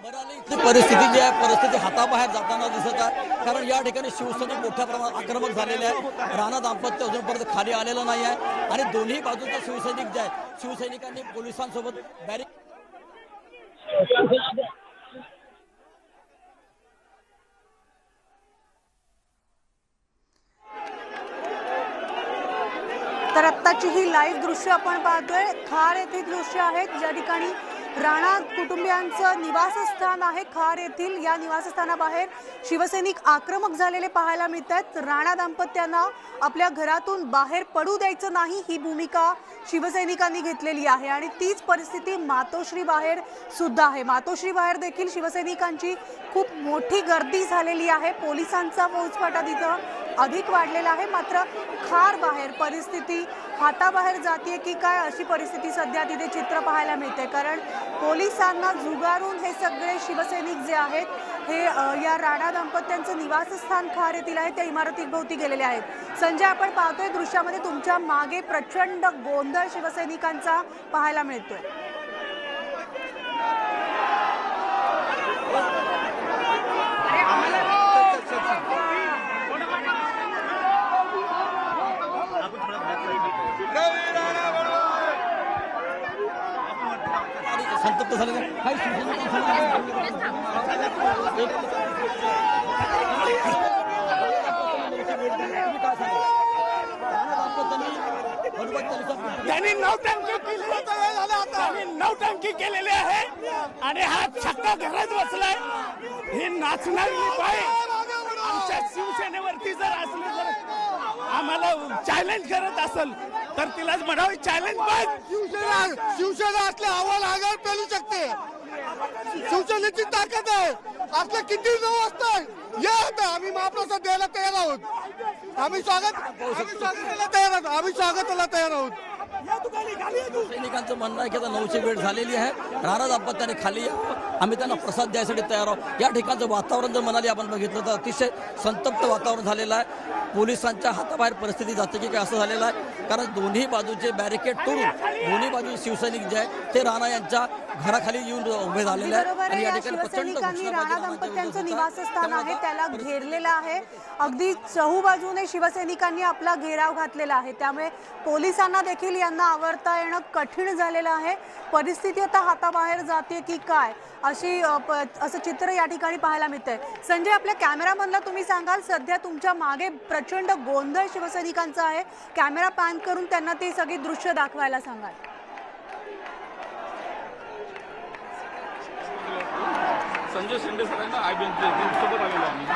परिस्थिती जी आहे परिस्थिती हाताबाहेर जाताना दिसत आहे. कारण या ठिकाणी शिवसैनिक मोठ्या प्रमाणात आक्रमक झालेले आहे. राणा दाम्पत्य अजूनपर्यंत खाली आलेलं नाही आहे. आणि दोन्ही बाजूचे शिवसैनिक जे आहेत शिवसैनिकांनी पोलिसांसोबत बॅरिक तर आत्ताची ही लाईव्ह दृश्य आपण पाहतोय. खार येथील दृश्य आहेत. ज्या ठिकाणी राणा कुटुंबियांचं निवासस्थान आहे खार येथील. या निवासस्थानाबाहेर शिवसैनिक आक्रमक झालेले पाहायला मिळत आहेत राणा दाम्पत्यांना आपल्या घरातून बाहेर पडू द्यायचं नाही ही भूमिका शिवसैनिकांनी घेतलेली आहे आणि तीच परिस्थिती मातोश्री बाहेर सुद्धा आहे. मातोश्री बाहेर देखील शिवसैनिकांची खूप मोठी गर्दी झालेली आहे. पोलिसांचा फौजफाटा तिथं अधिक वाढलेला आहे. मात्र खार बाहेर परिस्थिती हाताबाहेर जाते की काय अशी परिस्थिती सध्या तिथे चित्र पाहायला मिळते कारण पोलिसांना जुगारून हे सगळे शिवसैनिक जे आहेत हे या राणा दाम्पत्यांचं निवासस्थान खार येथील आहे त्या इमारतीभोवती गेलेले आहेत. संजय आपण पाहतोय दृश्यामध्ये तुमच्या मागे प्रचंड गोंधळ शिवसैनिकांचा पाहायला मिळतोय. संतप्त झाले काही त्यांनी नौटंकी केली त्यांनी नौटंकी केलेली आहे. आणि हा छक्का घरात बसलाय. ही नाचणारी बाई आमच्या शिवसेनेवरती जर असली तर आम्हाला चॅलेंज करत असेल. तर तिलाच म्हणावी चॅलेंज शिवसेना शिवसेना असल्या आव्हान आगार पेलू शकते. शिवसेनेची ताकद आहे. आपलं किती नऊ असतं या आता आम्ही महाप्रसाद द्यायला तयार आहोत. आम्ही स्वागत आम्ही स्वागताला तयार आहोत. आम्ही स्वागताला तयार आहोत. सैनिकांचं म्हणणं आहे की आता नऊची वेळ झालेली आहे. राणा दाम्पत्याने खाली यावं आम्ही त्यांना प्रसाद द्यायसाठी तयार आहोत. या ठिकाणचं वातावरण जर म्हणाले आपण बघितलं तर अतिशय संतप्त वातावरण झालेलं आहे. पोलिसांच्या हाताबाहेर परिस्थिती जाते की काय असं झालेलं आहे. कारण दोन्ही बाजूचे बॅरिकेड तोडून दोन्ही बाजू शिवसैनिक जे आहेत ते राणा यांच्या घराखाली येऊन उभे झालेले आहेत. आहे आणि या ठिकाणी प्रचंड आहे. निवासस्थान आहे त्याला घेरलेलं आहे. अगदी चहूबाजूने शिवसैनिकांनी आपला घेराव घातलेला आहे. त्यामुळे पोलिसांना देखील यांना आवरता येणं कठीण झालेलं आहे. परिस्थिती आता हाताबाहेर जाते की काय? अशी असं चित्र या ठिकाणी पाहायला मिळतंय. संजय आपल्या कॅमेरामधला तुम्ही सांगाल सध्या तुमच्या मागे प्रचंड गोंधळ शिवसैनिकांचा आहे. कॅमेरा पॅन करून त्यांना ते सगळी दृश्य दाखवायला सांगाल. संजय शिंदे सरांना आय बी सोबत आलेलो आम्ही.